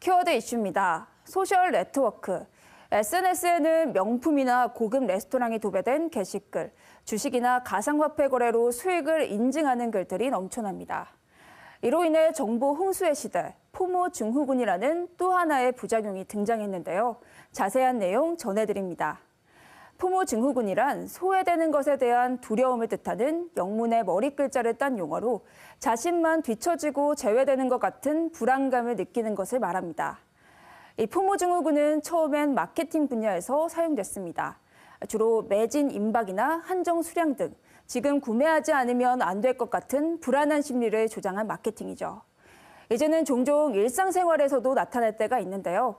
키워드 이슈입니다. 소셜 네트워크. SNS에는 명품이나 고급 레스토랑이 도배된 게시글, 주식이나 가상화폐 거래로 수익을 인증하는 글들이 넘쳐납니다. 이로 인해 정보 홍수의 시대, 포모 증후군이라는 또 하나의 부작용이 등장했는데요. 자세한 내용 전해드립니다. 포모 증후군이란 소외되는 것에 대한 두려움을 뜻하는 영문의 머리 글자를 딴 용어로 자신만 뒤처지고 제외되는 것 같은 불안감을 느끼는 것을 말합니다. 이 포모 증후군은 처음엔 마케팅 분야에서 사용됐습니다. 주로 매진 임박이나 한정 수량 등 지금 구매하지 않으면 안 될 것 같은 불안한 심리를 조장한 마케팅이죠. 이제는 종종 일상생활에서도 나타날 때가 있는데요.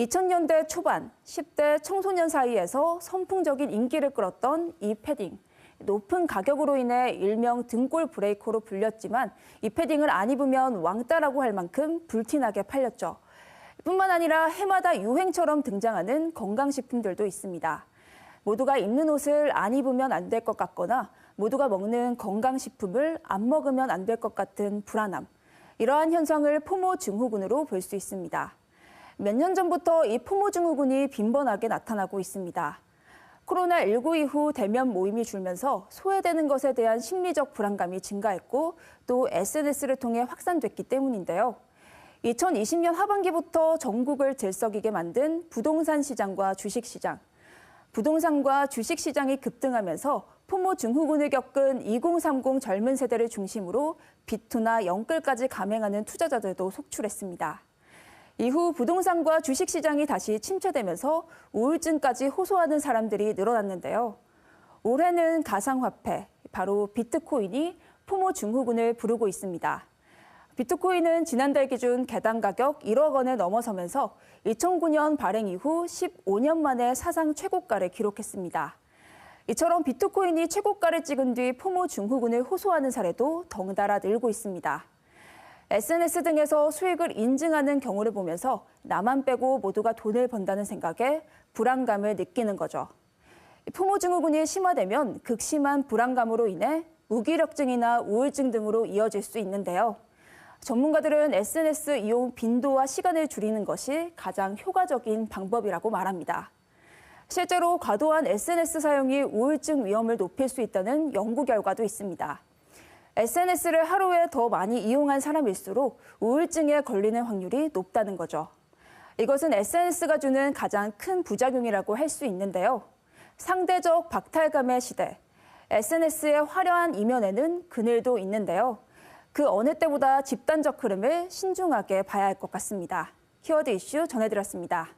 2000년대 초반 10대 청소년 사이에서 선풍적인 인기를 끌었던 이 패딩. 높은 가격으로 인해 일명 등골 브레이커로 불렸지만 이 패딩을 안 입으면 왕따라고 할 만큼 불티나게 팔렸죠. 뿐만 아니라 해마다 유행처럼 등장하는 건강식품들도 있습니다. 모두가 입는 옷을 안 입으면 안 될 것 같거나 모두가 먹는 건강식품을 안 먹으면 안 될 것 같은 불안함. 이러한 현상을 포모 증후군으로 볼 수 있습니다. 몇 년 전부터 이 포모 증후군이 빈번하게 나타나고 있습니다. 코로나19 이후 대면 모임이 줄면서 소외되는 것에 대한 심리적 불안감이 증가했고 또 SNS를 통해 확산됐기 때문인데요. 2020년 하반기부터 전국을 들썩이게 만든 부동산 시장과 주식 시장. 부동산과 주식 시장이 급등하면서 포모 증후군을 겪은 2030 젊은 세대를 중심으로 비투나 영끌까지 감행하는 투자자들도 속출했습니다. 이후 부동산과 주식 시장이 다시 침체되면서 우울증까지 호소하는 사람들이 늘어났는데요. 올해는 가상화폐, 바로 비트코인이 포모 증후군을 부르고 있습니다. 비트코인은 지난달 기준 개당 가격 1억 원을 넘어서면서 2009년 발행 이후 15년 만에 사상 최고가를 기록했습니다. 이처럼 비트코인이 최고가를 찍은 뒤 포모 증후군을 호소하는 사례도 덩달아 늘고 있습니다. SNS 등에서 수익을 인증하는 경우를 보면서 나만 빼고 모두가 돈을 번다는 생각에 불안감을 느끼는 거죠. 포모 증후군이 심화되면 극심한 불안감으로 인해 무기력증이나 우울증 등으로 이어질 수 있는데요. 전문가들은 SNS 이용 빈도와 시간을 줄이는 것이 가장 효과적인 방법이라고 말합니다. 실제로 과도한 SNS 사용이 우울증 위험을 높일 수 있다는 연구 결과도 있습니다. SNS를 하루에 더 많이 이용한 사람일수록 우울증에 걸리는 확률이 높다는 거죠. 이것은 SNS가 주는 가장 큰 부작용이라고 할 수 있는데요. 상대적 박탈감의 시대. SNS의 화려한 이면에는 그늘도 있는데요. 그 어느 때보다 집단적 흐름을 신중하게 봐야 할 것 같습니다. 키워드 이슈 전해드렸습니다.